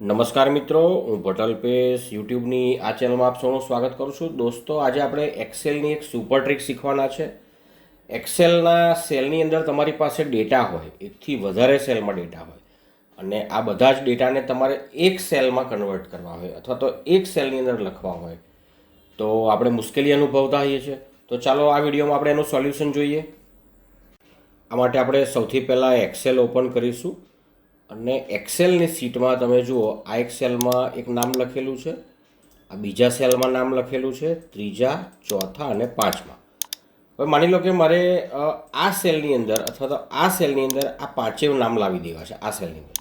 નમસ્કાર મિત્રો, હું ભટલ પેશ, યુટ્યુબની આ ચેનલમાં આપ સૌનું સ્વાગત કરું છું. દોસ્તો, આજે આપણે એક્સેલની એક સુપર ટ્રીક શીખવાના છે. એક્સેલના સેલની અંદર તમારી પાસે ડેટા હોય, એકથી વધારે સેલમાં ડેટા હોય, અને આ બધા જ ડેટાને તમારે એક સેલમાં કન્વર્ટ કરવા હોય, અથવા તો એક સેલની અંદર લખવા હોય. તો આપણે મુશ્કેલી અનુભવતા હોઈએ છીએ. તો ચાલો, આ વિડીયોમાં આપણે એનું સોલ્યુશન જોઈએ. આ માટે આપણે સૌથી પહેલાં એક્સેલ ઓપન કરીશું. અને એક્સેલની સીટમાં તમે જુઓ, આ એક સેલમાં એક નામ લખેલું છે, આ બીજા સેલમાં નામ લખેલું છે, ત્રીજા, ચોથા અને પાંચમાં. હવે માની લો કે મારે આ સેલની અંદર અથવા તો આ સેલની અંદર આ પાંચેય નામ લાવી દેવા છે, આ સેલની અંદર.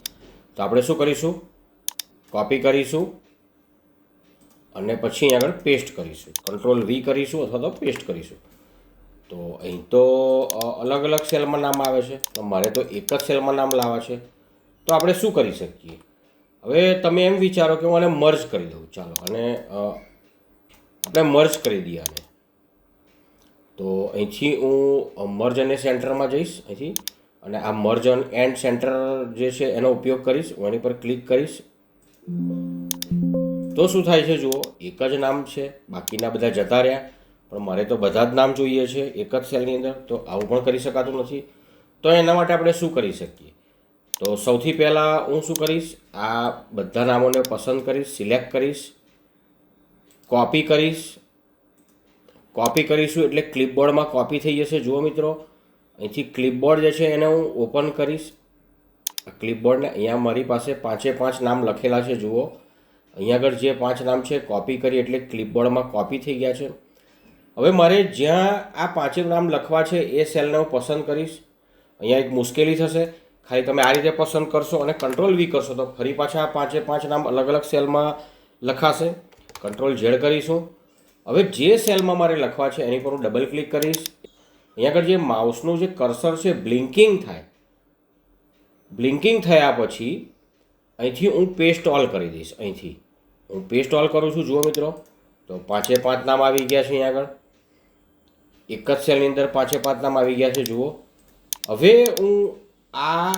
તો આપણે શું કરીશું? કોપી કરીશું અને પછી અહીં આગળ પેસ્ટ કરીશું. કંટ્રોલ વી કરીશું અથવા તો પેસ્ટ કરીશું. તો અહીં તો અલગ અલગ સેલમાં નામ આવે છે. તો મારે તો એક જ સેલમાં નામ લાવવા છે. તો આપણે શું કરી શકીએ? હવે તમે એમ વિચારો કે હું આને મર્જ કરી દઉં. ચાલો અને આપણે મર્જ કરી દઈએ આને. તો અહીંથી હું મર્જ અને સેન્ટરમાં જઈશ, અહીંથી. અને આ મર્જ એન્ડ સેન્ટર જે છે એનો ઉપયોગ કરીશ, હું એની પર ક્લિક કરીશ. તો શું થાય છે જુઓ, એક જ નામ છે, બાકીના બધા જતા રહ્યા. પણ મારે તો બધા જ નામ જોઈએ છે, એક જ સેલની અંદર, તો આવું પણ કરી શકાતું નથી. તો એના માટે આપણે શું કરી શકીએ? તો સૌથી પહેલાં હું શું કરીશ? આ બધા નામોને પસંદ કરીશ, સિલેક્ટ કરીશ, કોપી કરીશ. કોપી કરીશું એટલે ક્લિપબોર્ડમાં કોપી થઈ જશે. જુઓ મિત્રો, અહીંથી ક્લિપબોર્ડ જે છે એને હું ઓપન કરીશ. ક્લિપબોર્ડને અહીંયા મારી પાસે પાંચે પાંચ નામ લખેલા છે, જુઓ. અહીંયા આગળ જે પાંચ નામ છે, કોપી કરી એટલે ક્લિપબોર્ડમાં કોપી થઈ ગયા છે. હવે મારે જ્યાં આ પાંચે નામ લખવા છે, એ સેલને હું પસંદ કરીશ. અહીંયા એક મુશ્કેલી થશે. ખાલી તમે આ રીતે પસંદ કરશો અને કંટ્રોલ વી કરશો તો ફરી પાછા પાંચે પાંચ નામ અલગ અલગ સેલમાં લખાશે. કંટ્રોલ ઝેડ કરીશું. હવે જે સેલમાં મારે લખવા છે એની પર હું ડબલ ક્લિક કરીશ. અહીંયા આગળ જે માઉસનું જે કર્સર છે બ્લિંકિંગ થાય. બ્લિંકિંગ થયા પછી અહીંથી હું પેસ્ટ ઓલ કરી દઈશ, અહીંથી. હું પેસ્ટ ઓલ કરું છું, જુઓ મિત્રો. તો પાંચે પાંચ નામ આવી ગયા છે અહીંયા આગળ. એક જ સેલની અંદર પાંચે પાંચ નામ આવી ગયા છે, જુઓ. હવે હું આ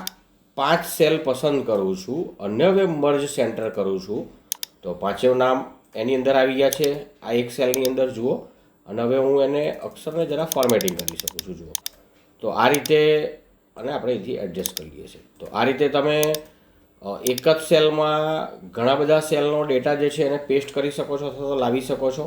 પાંચ સેલ પસંદ કરું છું અને હવે મર્જ સેન્ટર કરું છું. તો પાંચેવ નામ એની અંદર આવી ગયા છે, આ એક સેલની અંદર જુઓ. અને હવે હું એને અક્ષરને જરા ફોર્મેટિંગ કરી શકું છું, જુઓ. તો આ રીતે અને આપણે અહીંથી એડજસ્ટ કરી લઈએ છીએ. તો આ રીતે તમે એક જ સેલમાં ઘણા બધા સેલનો ડેટા જે છે એને પેસ્ટ કરી શકો છો અથવા તો લાવી શકો છો.